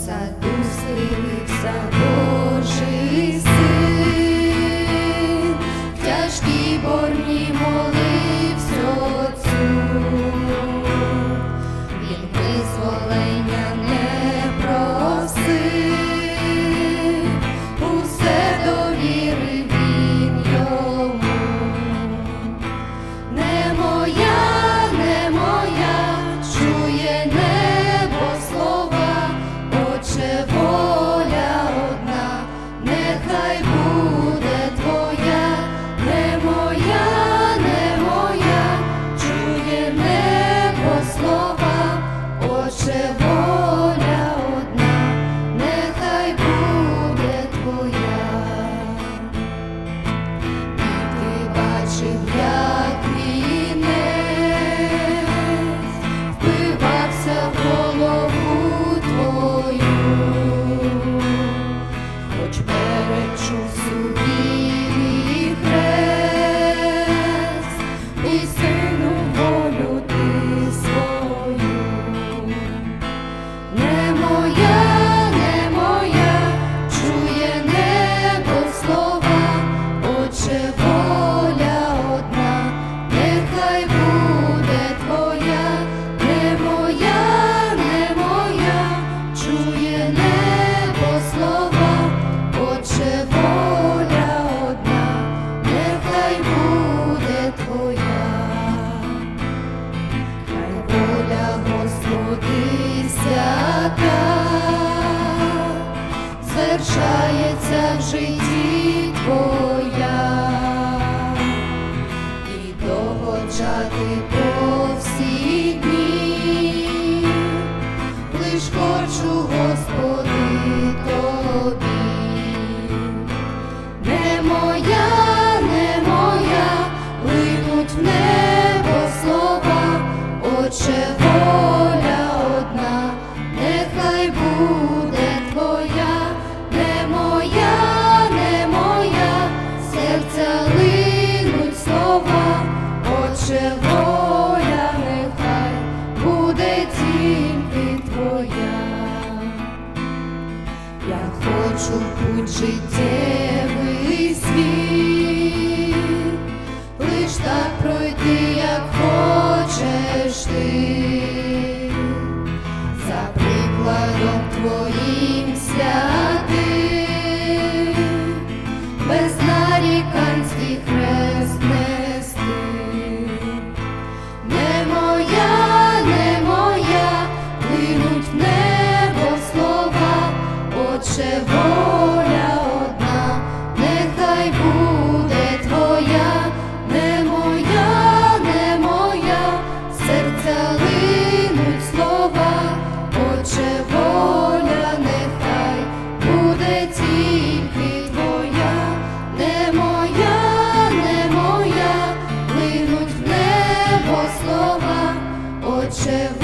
força dos Sabor. special food. true. я хочу путь життєвий світ, лиш так пройти, як хочеш ти. лише воля одна, нехай буде твоя, не моя, не моя, серця линуть слова, Отче, воля, нехай буде тільки твоя, не моя, не моя, линуть в небо слова, Отче.